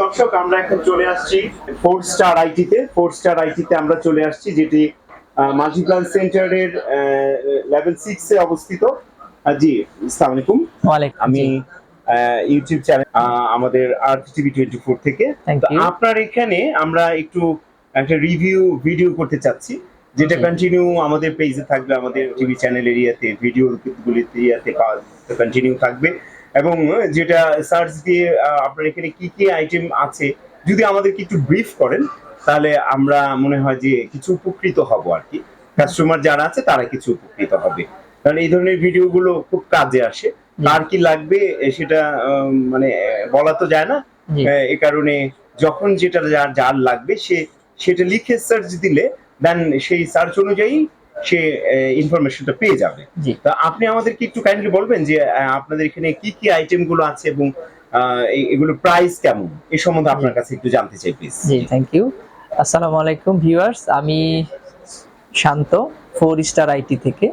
দর্শক আমরা এখন চলে আসছি ফোর স্টার আইটিতে ফোর স্টার আইটিতে আমরা চলে আসছি যেটি মাল্টিপ্লান সেন্টারের লেভেল সিক্স অবস্থিত। জি আসসালামু আলাইকুম। আমি ইউটিউব চ্যানেল আমাদের আর টিভি টোয়েন্টি ফোর থেকে. আপনার এখানে আমরা একটু একটা রিভিউ ভিডিও করতে চাচ্ছি যেটা কন্টিনিউ আমাদের পেজে থাকবে আমাদের টিভি চ্যানেল এরিয়াতে ভিডিও গুলিতে ইয়াতে কন্টিনিউ থাকবে। এবং যেটা সার্চ দিয়ে আপনার এখানে কি কি আইটেম আছে যদি আমাদেরকে একটু ব্রিফ করেন তাহলে আমরা মনে হয় যে কিছু উপকৃত হব আর কি। কাস্টমার যারা আছে তারা কিছু উপকৃত হবে। কারণ এই ধরনের ভিডিওগুলো খুব কাজে আসে। কার কি লাগবে সেটা মানে বলা তো যায় না। এ কারণে যখন যেটা যার যার লাগবে সে সেটা লিখে সার্চ দিলে দেন সেই সার্চ অনুযায়ী সে ইনফরমেশনটা পেয়ে যাবে। তা আপনি আমাদেরকে একটু কাইন্ডলি বলবেন যে আপনাদের এখানে কি কি আইটেমগুলো আছে এবং আহ, এ- প্রাইস কেমন? এই সম্বন্ধে আপনার কাছে একটু জানতে চাই প্লিজ জি থ্যাংক ইউ আসসালামু আলাইকুম ভিউয়ার্স আমি শান্ত ফোর স্টার আইটি থেকে।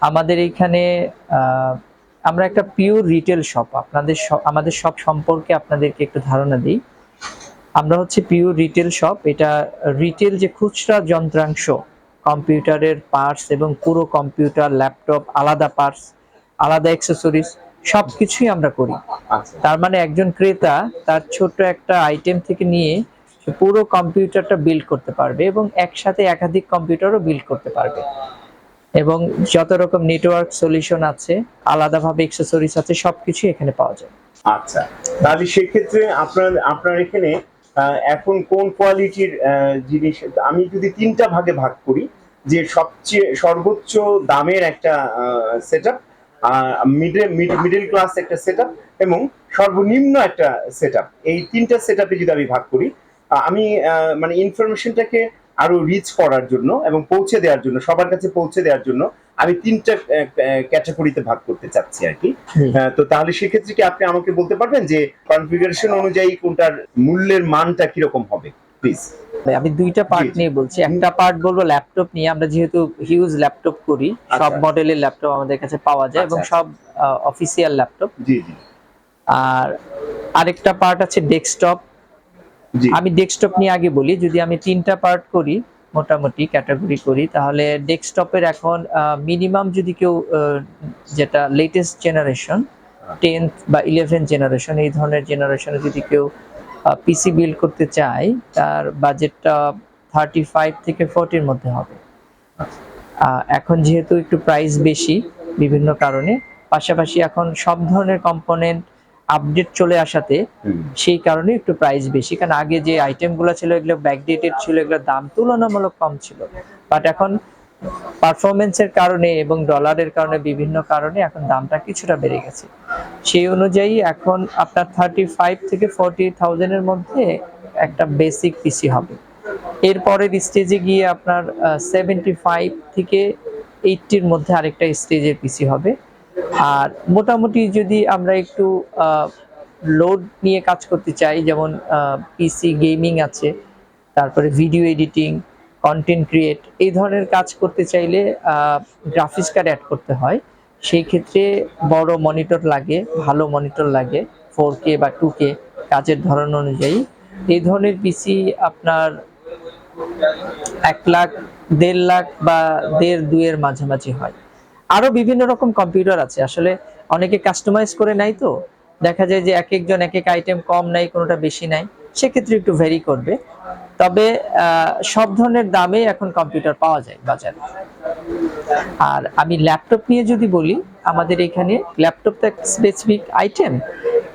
আমাদের এইখানে আহ, আমরা একটা পিওর রিটেল শপ আপনাদের আমাদের শপ সম্পর্কে আপনাদেরকে একটু ধারণা দিই। আমরা হচ্ছে পিওর রিটেল শপ এটা রিটেল যে খুচরা যন্ত্রাংশ কম্পিউটারের পার্টস এবং পুরো কম্পিউটার ল্যাপটপ আলাদা পার্টস আলাদা অ্যাক্সেসরিজ সব কিছুই আমরা করি। আচ্ছা। তার মানে একজন ক্রেতা তার ছোট একটা আইটেম থেকে নিয়ে পুরো কম্পিউটারটা বিল্ড করতে পারবে এবং একসাথে একাধিক কম্পিউটারও বিল্ড করতে পারবে। এবং যত রকম নেটওয়ার্ক সলিউশন আছে আলাদাভাবে এক্সেসরিজ আছে সবকিছু এখানে পাওয়া যায়। আচ্ছা। তাহলে সেক্ষেত্রে আপনার আপনার এখানে এখন কোন কোয়ালিটির জিনিস আমি যদি তিনটা ভাগে ভাগ করি যে সবচেয়ে সর্বোচ্চ দামের একটা set up middle middle class একটা সেট আপ এবং সর্বনিম্ন একটা সেট আপ এই তিনটা সেট আপে যদি আমি ভাগ করি আমি মানে ইনফরমেশনটাকে আরও রিচ করার জন্য এবং পৌঁছে দেওয়ার জন্য সবার কাছে পৌঁছে দেওয়ার জন্য আমি তিনটা ক্যাটাগরিতে ভাগ করতে চাচ্ছি আর কি। তো তাহলে সেক্ষেত্রে কি আপনি আমাকে বলতে পারবেন যে কনফিগারেশন অনুযায়ী কোনটার মূল্যের মানটা কীরকম হবে? প্লিজ আমি দুইটা পার্ট। নিয়ে বলছি। একটা পার্ট বলব ল্যাপটপ নিয়ে। আমরা যেহেতু হিউজ ল্যাপটপ করি সব আচ্ছা। মডেলের ল্যাপটপ আমাদের কাছে পাওয়া যায় এবং আচ্ছা, সব অফিসিয়াল ল্যাপটপ জি জি। আর আরেকটা পার্ট আছে ডেস্কটপ আমি ডেস্কটপ নিয়ে আগে বলি যদি আমি তিনটা পার্ট করি মোটামুটি ক্যাটাগরি করি তাহলে ডেস্কটপের এখন মিনিমাম যদি কেউ যেটা লেটেস্ট জেনারেশন টেন্থ বা ইলেভেন জেনারেশন এই ধরনের জেনারেশনে যদি কেউ পিসি বিল্ড করতে চায় তার বাজেটটা থার্টি ফাইভ থেকে ফোরটির মধ্যে হবে। আহ, এখন যেহেতু একটু প্রাইস বেশি বিভিন্ন কারণে পাশাপাশি এখন সব ধরনের কম্পোনেন্ট আপডেট চলে আসাতে সেই কারণে একটু প্রাইস বেশি। কারণ আগে যে আইটেমগুলো ছিল এগুলো ব্যাকডেটেড ছিল এগুলোর দাম তুলনামূলক কম ছিল। বাট এখন পারফরমেন্সের কারণে এবং ডলারের কারণে বিভিন্ন কারণে এখন দামটা কিছুটা বেড়ে গেছে। সেই অনুযায়ী এখন আপনার থার্টি ফাইভ থেকে ফোরটি থাউজেন্ডের মধ্যে একটা বেসিক পিসি হবে। এরপরের স্টেজে গিয়ে আপনার সেভেন্টি ফাইভ থেকে এইটটির মধ্যে আরেকটা স্টেজের পিসি হবে। আর মোটামুটি যদি আমরা একটু লোড নিয়ে কাজ করতে চাই, যেমন পিসি গেমিং আছে, তারপরে ভিডিও এডিটিং কন্টেন্ট ক্রিয়েট এই ধরনের কাজ করতে চাইলে গ্রাফিক্স কার্ড অ্যাড করতে হয়। সেই ক্ষেত্রে বড় মনিটর লাগে, ভালো মনিটর লাগে ফোর কে বা টু কে কাজের ধরন অনুযায়ী। এই ধরনের পিসি আপনার এক লাখ, দেড় লাখ বা দেড় দুইয়ের মাঝামাঝি হয়। আরও বিভিন্ন রকম কম্পিউটার আছে। আসলে অনেকে কাস্টমাইজ করে নাই তো। দেখা যায় যে এক একজন এক এক আইটেম কম নাই কোনোটা বেশি নাই সেক্ষেত্রে একটু ভেরি করবে। তবে সব ধরনের দামে এখন কম্পিউটার পাওয়া যায় বাজারে। আর আমি ল্যাপটপ নিয়ে যদি বলি, আমাদের এখানে ল্যাপটপ তো একটা স্পেসিফিক আইটেম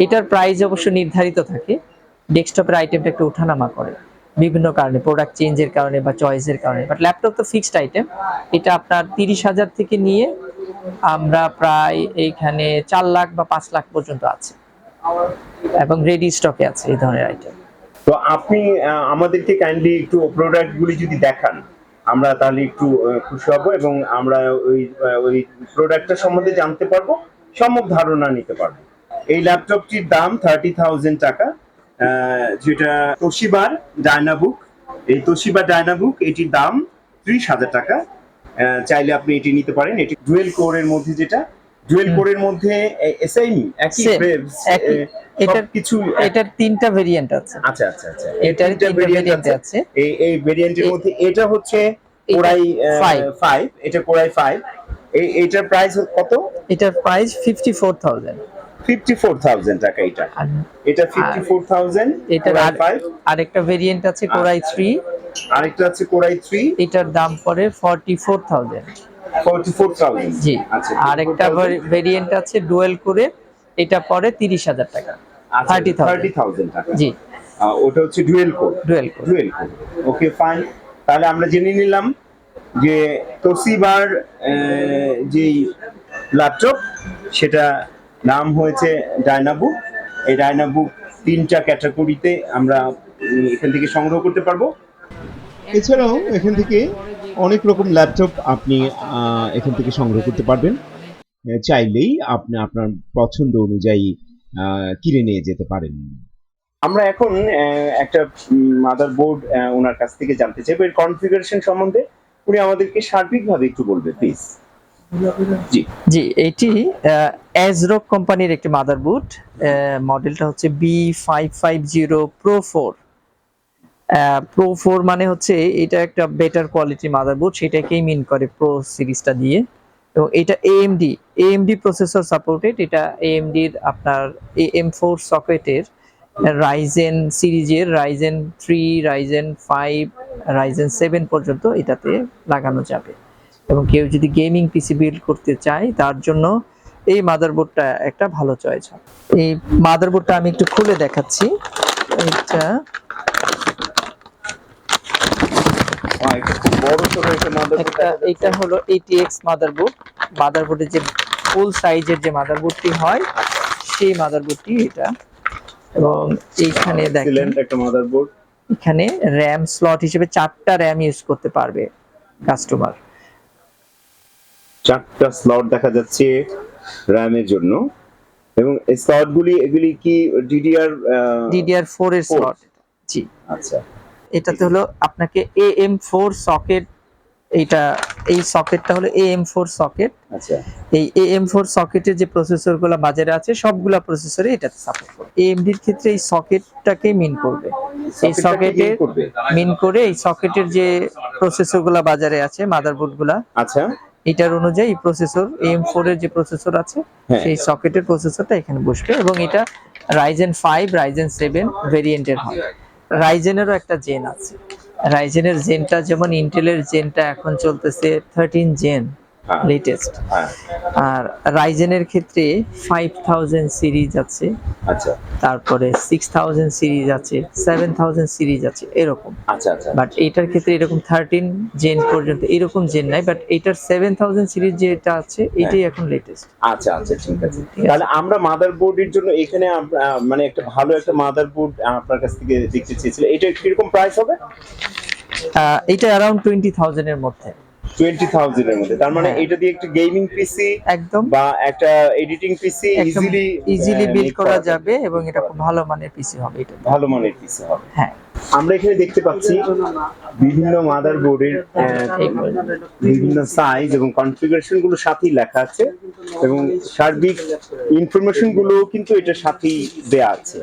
এটার প্রাইস অবশ্য নির্ধারিত থাকে। ডেস্কটপের আইটেমটা একটু ওঠানামা করে। বিভিন্ন কারণে প্রোডাক্ট চেঞ্জের কারণে বা চয়েসের কারণে। বাট ল্যাপটপ তো ফিক্সড আইটেম এটা আপনার তিরিশ হাজার থেকে নিয়ে আমরা প্রায় এইখানে চার লাখ বা পাঁচ লাখ পর্যন্ত আছে। এবং রেডি স্টকে আছে এই ধরনের আইটেম তো আপনি আমাদেরকে কাইন্ডলি একটু প্রোডাক্ট গুলি যদি দেখান আমরা তাহলে একটু খুশি হব এবং আমরা ওই ওই প্রোডাক্টটা সম্বন্ধে জানতে পারব সম্যক ধারণা নিতে পারব। এই ল্যাপটপটির দাম থার্টি থাউজেন্ড টাকা যেটা তোশিবার ডায়নাবুক এই তোশিবা ডায়নাবুক এটির দাম ত্রিশ হাজার টাকা। চাইলে আপনি এটি নিতে পারেন। এটি ডুয়েল কোরের মধ্যে যেটা ডুয়েল। কোরের মধ্যে সেম একই এটার কিছু এটার তিনটা ভেরিয়েন্ট আছে। আচ্ছা আচ্ছা আচ্ছা। এটার তিনটা ভেরিয়েন্ট আছে। এই এই ভেরিয়েন্টের মধ্যে এটা হচ্ছে কোরাই five। ফাইভ এটা কোরাই ফাইভ এই এইটার প্রাইস কত? এটার price fifty four thousand fifty four thousand টাকা এটা। এটা ফিফটি ফোর থাউজেন্ড এটার আর- ফাইভ আরেকটা ভেরিয়েন্ট আছে কোরাই থ্রি আরেকটা আছে কোরাই থ্রি এটার দাম পড়ে forty four thousand forty four thousand জি। আচ্ছা আরেকটা ভেরিয়েন্ট আছে ডুয়েল করে এটা পরে তিরিশ হাজার টাকা। 30,000 থার্টি থাউজেন্ড টাকা। জি। ওটা হচ্ছে ডুয়েল কোড। ডুয়েল করে ডুয়েল কোড। ওকে ফাইন তাহলে আমরা জেনে নিলাম যে তোসিবার যেই ল্যাপটপ সেটা নাম হয়েছে ডায়নাবুক এই ডায়নাবুক তিনটা ক্যাটাগরিতে আমরা এখান থেকে সংগ্রহ করতে পারব। এছাড়াও এখান থেকে অনেক রকম ল্যাপটপ আপনি এখান থেকে সংগ্রহ করতে পারবেন। চাইলেই আপনি আপনার পছন্দ অনুযায়ী আহ, কিনে নিয়ে যেতে পারেন। আমরা এখন আহ, একটা মাদার বোর্ড ওনার কাছ থেকে জানতে চাইব এর কনফিগারেশন সম্বন্ধে উনি আমাদেরকে সার্বিকভাবে একটু বলবে প্লিজ জি। জি এটি অ্যাজরক কোম্পানির একটি মাদারবোর্ড মডেলটা হচ্ছে B five five zero pro four pro four মানে হচ্ছে এটা একটা বেটার কোয়ালিটি মাদারবোর্ড সেটাকেই মিন করে প্রো সিরিজটা দিয়ে। এবং এটা এএমডি এএমডি প্রসেসর সাপোর্টেড এটা এএমডির আপনার এএম ফোর সকেটের রাইজেন সিরিজের Ryzen three Ryzen five Ryzen seven পর্যন্ত এটাতে লাগানো যাবে। এবং কেউ যদি গেমিং পিসি বিল্ড করতে চায়, তার জন্য এই মাদারবোর্ডটা একটা ভালো চয়েস এই মাদারবোর্ডটা আমি একটু খুলে দেখাচ্ছি। এটা আহ, এটা খুব বড় সড়ো একটা এটা হলো এটিএক্স মাদারবোর্ড মাদারবোর্ডের যে ফুল সাইজের যে মাদারবোর্ডটি হয় সেই মাদারবোর্ডটি এটা। এবং এইখানে দেখেন একটা মাদারবোর্ড এখানে র্যাম স্লট হিসেবে চারটা র্যাম ইউজ করতে পারবে কাস্টমার চারটা স্লট দেখা যাচ্ছে র্যামের জন্য। এবং এই স্লটগুলি এগুলি কি ডিডিআর ডিডিআর ফোর এর স্লট জি। আচ্ছা। এটাতে হলো আপনাকে এ এম ফোর সকেট এইটা এই সকেটটা হলো এ এম ফোর সকেট আচ্ছা। এই এ এম ফোর সকেটের যে প্রসেসরগুলো বাজারে আছে সবগুলা প্রসেসরে এটাতে সাপোর্ট করে এএমডির ক্ষেত্রে এই সকেটটাকে মিন করবে। এই সকেটে মিন করে এই সকেটের যে প্রসেসরগুলা বাজারে আছে মাদারবোর্ডগুলা আচ্ছা। এটার অনুযায়ী প্রসেসর এম ফোর এর যে প্রসেসর আছে হ্যাঁ। সেই সকেটের প্রসেসরটা এখানে বসবে এবং এটা রাইজেন ফাইভ রাইজেন সেভেন ভেরিয়েন্টের হয়। রাইজেনেরও একটা জেন আছে রাইজেনের জেনটা যেমন ইন্টেলের জেনটা এখন চলতেছে থার্টিন জেন। লেটেস্ট হ্যাঁ। আর রাইজেনের ক্ষেত্রে ফাইভ থাউজেন্ড সিরিজ আছে। আচ্ছা। তারপরে সিক্স থাউজেন্ড সিরিজ আছে সেভেন থাউজেন্ড সিরিজ আছে এরকম। আচ্ছা আচ্ছা। বাট এটার ক্ষেত্রে এরকম থার্টিন জেন পর্যন্ত এরকম জেন নাই বাট এটার সেভেন থাউজেন্ড সিরিজ যেটা আছে এটাই এখন লেটেস্ট আচ্ছা আচ্ছা ঠিক আছে। তাহলে আমরা মাদারবোর্ডের জন্য এখানে মানে একটা ভালো একটা মাদারবোর্ড আপনার কাছ থেকে দেখতে চেয়েছিলাম। এটা কীরকম প্রাইস হবে? এটা অ্যারাউন্ড টোয়েন্টি থাউজেন্ড এর মধ্যে। টোয়েন্টি থাউজেন্ডের মধ্যে। তার মানে হ্যাঁ। এটা দিয়ে একটা গেমিং পিসি একদম। বা একটা editing PC easily easily build করা যাবে। এবং এটা খুব ভালো মানের পিসি হবে এটা। ভালো মানের পিসি হবে। হ্যাঁ। আমরা এখানে দেখতে পাচ্ছি বিভিন্ন মাদারবোর্ডের এইগুলো। বিভিন্ন সাইজ এবং কনফিগারেশনগুলো সাথেই লেখা আছে এবং সার্বিক ইনফরমেশনগুলো কিন্তু এটার সাথেই দেয়া আছে।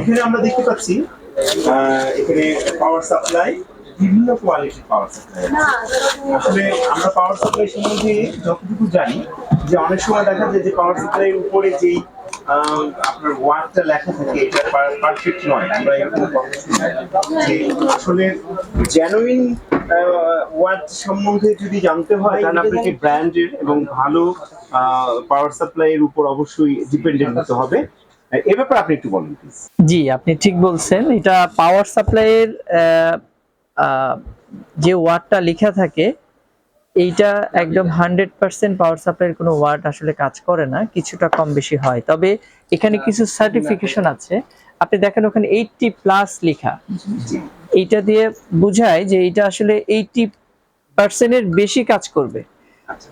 এখানে আমরা দেখতে পাচ্ছি আহ, এখানে পাওয়ার সাপ্লাই বিভিন্ন কোয়ালিটির পাওয়ার সাপ্লাই আসলে আমরা পাওয়ার সাপ্লাই সম্বন্ধে যতটুকু জানি যে অনেক সময় দেখা যায় যে পাওয়ার সাপ্লাইয়ের উপরে যেই আপনার ওয়ার্ডটা লেখা থাকে এটা পারফেক্ট নয়। আমরা এরকম কথা যে আসলে জেনুইন ওয়ার্ড সম্বন্ধে যদি জানতে হয় তাহলে আপনাকে ব্র্যান্ডের এবং ভালো পাওয়ার সাপ্লাইয়ের উপর অবশ্যই ডিপেন্ডেন্ট হতে হবে। এ ব্যাপারে আপনি একটু বলুন প্লিজ জি আপনি ঠিক বলছেন। এটা পাওয়ার সাপ্লাইয়ের যে ওয়ার্ডটা লেখা থাকে এইটা একদম হান্ড্রেড পার্সেন্ট পাওয়ার সাপ্লাইয়ের কোনো ওয়ার্ড আসলে কাজ করে না কিছুটা কম বেশি হয়। তবে এখানে কিছু সার্টিফিকেশন আছে। আপনি দেখেন ওখানে এইটটি প্লাস লেখা। এইটা দিয়ে বোঝায় যে এটা আসলে এইটটি পার্সেন্টের বেশি কাজ করবে।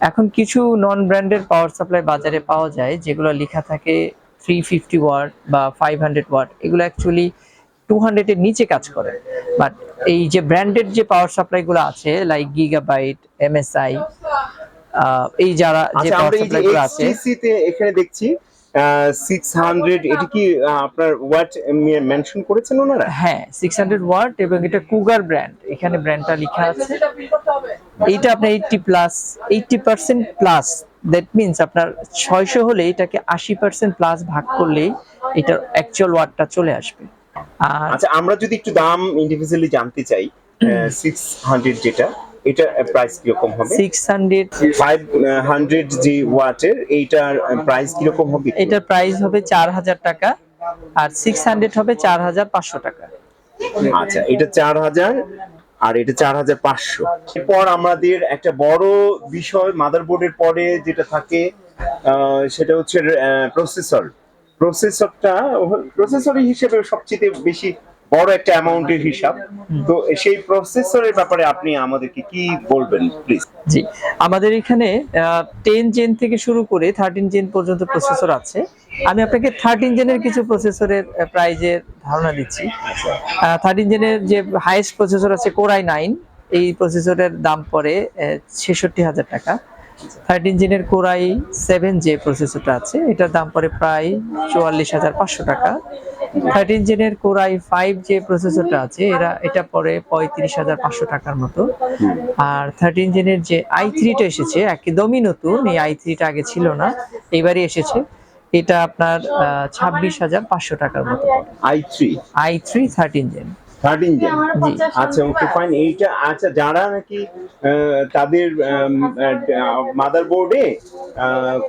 এখন কিছু নন ব্র্যান্ডের পাওয়ার সাপ্লাই বাজারে পাওয়া যায় যেগুলো লেখা থাকে থ্রি ফিফটি ওয়াট বা ফাইভ হান্ড্রেড ওয়াট এগুলো অ্যাকচুয়ালি টু হান্ড্রেডের নিচে কাজ করে। বাট এই যে ব্র্যান্ডেড যে পাওয়ার সাপ্লাই গুলো আছে লাইক গিগাবাইট এমএসআই এই যারা যে আচ্ছা পাওয়ার আমরা সাপ্লাই গুলো আছে। তে এখানে দেখছি সিক্স হান্ড্রেড এটি কি আপনার ওয়াট মেনশন করেছেন ওনারা? হ্যাঁ সিক্স হান্ড্রেড ওয়াট এবং এটা কুগার ব্র্যান্ড এখানে ব্র্যান্ডটা লেখা আছে। এইটা আপনার eighty plus eighty percent plus that means আপনার ছয়শো হলে এটাকে আশি পার্সেন্ট প্লাস ভাগ করলেই এটার অ্যাকচুয়াল ওয়াটটা চলে আসবে। আচ্ছা আমরা যদি একটু দাম ইন্ডিভিজুয়ালি জানতে চাই সিক্স হান্ড্রেড যেটা এটা প্রাইস কীরকম হবে? সিক্স হান্ড্রেড ফাইভ হান্ড্রেড যে ওয়াটের এইটার প্রাইস কীরকম হবে এটার প্রাইস হবে চার হাজার টাকা আর সিক্স হান্ড্রেড হবে চার হাজার পাঁচশো টাকা। আচ্ছা এটা চার হাজার আর এটা চার হাজার পাঁচশো। এরপর আমাদের একটা বড় বিষয় মাদারবোর্ডের পরে যেটা থাকে সেটা হচ্ছে প্রসেসর প্রসেসরটা প্রসেসর হিসেবে সবচেয়ে বেশি বড় একটা অ্যামাউন্টের হিসাব। তো সেই প্রসেসরের ব্যাপারে আপনি আমাদেরকে কি বলবেন প্লিজ জি, আমাদের এখানে টেন জেন থেকে শুরু করে থার্টিন জেন পর্যন্ত প্রসেসর আছে। আমি আপনাকে থার্টিন জেনের কিছু প্রসেসরের প্রাইজের ধারণা দিচ্ছি। থার্টিন জেনের যে হাইয়েস্ট প্রসেসর আছে কোরাই নাইন এই প্রসেসরের দাম পড়ে ছেষট্টি হাজার টাকা। থার্টিন ইঞ্জিনের কোরাই সেভেন যে প্রসেসরটা আছে এটার দাম পড়ে প্রায় চুয়াল্লিশ হাজার পাঁচশো টাকা। থার্টিন ইঞ্জিনের কোরাই ফাইভ যে প্রসেসরটা আছে এরা এটা পড়ে পঁয়ত্রিশ হাজার পাঁচশো টাকার মতো। আর থার্টিন ইঞ্জিনের যে আই থ্রিটা এসেছে একদমই নতুন এই আই থ্রিটা আগে ছিল না এবারই এসেছে। এটা আপনার ছাব্বিশ হাজার পাঁচশো টাকার মতো। I three? I three thirteen gen thirteen gen জি। আচ্ছা ওকে ফাইন এইটা আচ্ছা যারা নাকি তাদের মাদারবোর্ডে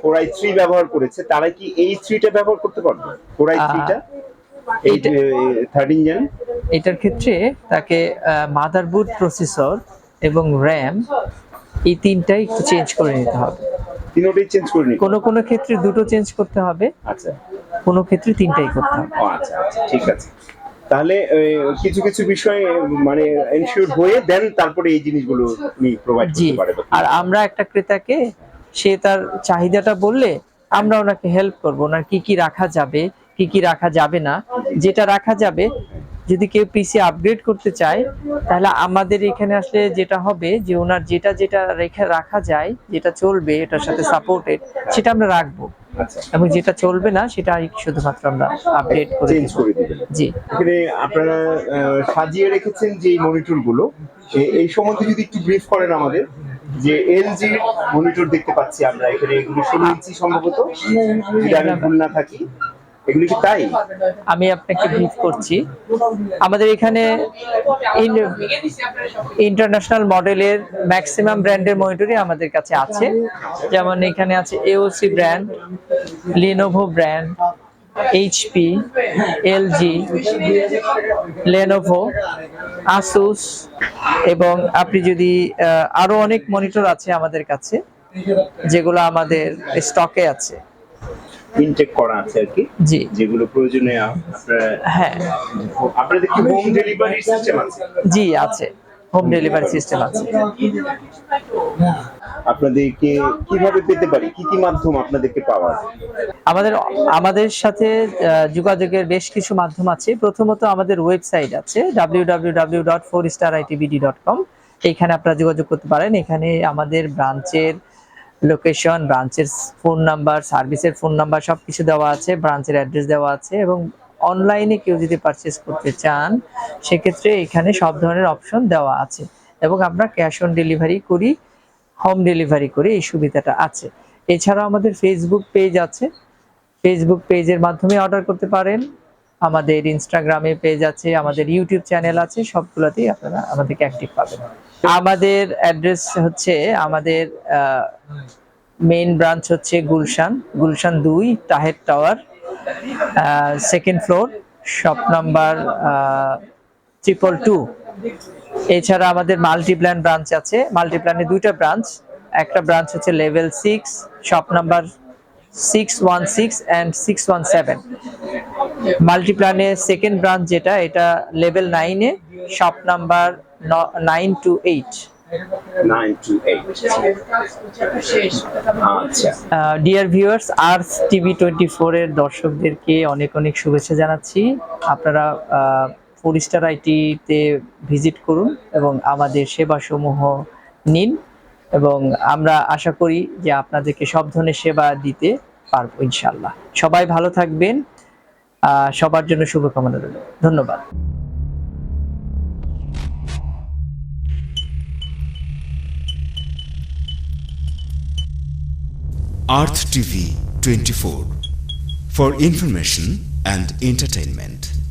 কোরাই থ্রি ব্যবহার করেছে তারা কি এই থ্রিটা ব্যবহার করতে পারবে? কোরাই থ্রিটা এই থার্টিন জেন এটার ক্ষেত্রে তাকে মাদারবোর্ড প্রসেসর এবং র্যাম এই তিনটাই একটু চেঞ্জ করে নিতে হবে। তিনোটাই চেঞ্জ করে নিতে কোনো কোনো ক্ষেত্রে দুটো চেঞ্জ করতে হবে। আচ্ছা। কোনো ক্ষেত্রে তিনটাই করতে হবে। ও আচ্ছা আচ্ছা ঠিক আছে। তাহলে কিছু কিছু বিষয়ে মানে এনশিওর হয়ে দেন তারপরে এই জিনিসগুলো উনি প্রোভাইড করতে পারে আর আমরা একটা ক্রেতাকে সে তার চাহিদাটা বললে আমরা ওনাকে হেল্প করব। ওনার কি কি রাখা যাবে কি কি রাখা যাবে না। যেটা রাখা যাবে যদি কেউ পিসি আপগ্রেড করতে চায় তাহলে আমাদের এখানে আসলে যেটা হবে যে ওনার যেটা যেটা রেখে রাখা যায় যেটা চলবে এটার সাথে সাপোর্টেড সেটা আমরা রাখব। এবং যেটা চলবে না সেটা শুধুমাত্র আমরা আপডেট করে চেঞ্জ করে দিবেন। জি। এখানে আপনারা সাজিয়ে রেখেছেন যে মনিটরগুলো এই সম্বন্ধে যদি একটু ব্রিফ করেন আমাদের যে এলজি মনিটর দেখতে পাচ্ছি আমরা এখানে এগুলো ষোলো ইঞ্চি সম্ভবত। যদি আমি ভুল না থাকি। এগুলো কি তাই? আমি আপনাকে ব্রিফ করছি। আমাদের এখানে ইন্টারন্যাশনাল মডেলের ম্যাক্সিমাম ব্র্যান্ডের মনিটরই আমাদের কাছে আছে। যেমন এখানে আছে AOC brand Lenovo brand HP LG Lenovo Asus এবং আপনি যদি আরও অনেক মনিটর আছে আমাদের কাছে, যেগুলো আমাদের স্টকে আছে। ইনটেক করা আছে আর কি জি। যেগুলো প্রয়োজনে আপনারা হ্যাঁ। আপনাদের কি হোম ডেলিভারি সিস্টেম আছে? জি আছে। হোম ডেলিভারি সিস্টেম আছে। আপনাদেরকে কীভাবে পেতে পারি? কি কি মাধ্যম আপনাদেরকে পাওয়ার আমাদের আমাদের সাথে যোগাযোগের বেশ কিছু মাধ্যম আছে। প্রথমত আমাদের ওয়েবসাইট আছে www.4staritbd.com এইখানে আপনারা যোগাযোগ করতে পারেন। এখানে আমাদের ব্রাঞ্চের লোকেশন, ব্রাঞ্চের ফোন নাম্বার, সার্ভিসের ফোন নাম্বার সব কিছু দেওয়া আছে, ব্রাঞ্চের অ্যাড্রেস দেওয়া আছে এবং অনলাইনে কেউ যদি পারচেস করতে চান, সেক্ষেত্রে এখানে সব ধরনের অপশন দেওয়া আছে এবং আমরা ক্যাশ অন ডেলিভারি করি হোম ডেলিভারি করি এই সুবিধাটা আছে। এছাড়াও আমাদের ফেসবুক পেজ আছে। ফেসবুক পেজের মাধ্যমে অর্ডার করতে পারেন। আমাদের ইনস্টাগ্রামে পেজ আছে, আমাদের ইউটিউব চ্যানেল আছে, সবগুলোতেই আপনারা আমাদেরকে অ্যাক্টিভ পাবেন। আমাদের অ্যাড্রেস হচ্ছে, আমাদের মেইন ব্রাঞ্চ হচ্ছে গুলশান গুলশান দুই, Taher tower second floor shop number triple two এছাড়া আমাদের মাল্টিপ্ল্যান ব্রাঞ্চ আছে মাল্টিপ্ল্যানে দুইটা ব্রাঞ্চ একটা ব্রাঞ্চ হচ্ছে level six shop number six one six and six one seven মাল্টিপ্ল্যানে second branch যেটা, এটা লেভেল নাইনে shop number nine two eight dear viewers Earth TV twenty এর দর্শকদেরকে অনেক অনেক শুভেচ্ছা জানাচ্ছি। আপনারা ফোর স্টার আইটিতে ভিজিট করুন এবং আমাদের সেবাসমূহ নিন এবং আমরা আশা করি যে আপনাদেরকে সব ধরনের সেবা দিতে পারব ইনশাল্লাহ সবাই ভালো থাকবেন। আহ, সবার জন্য শুভকামনা রইল। ধন্যবাদ। Earth TV 24 for information and entertainment.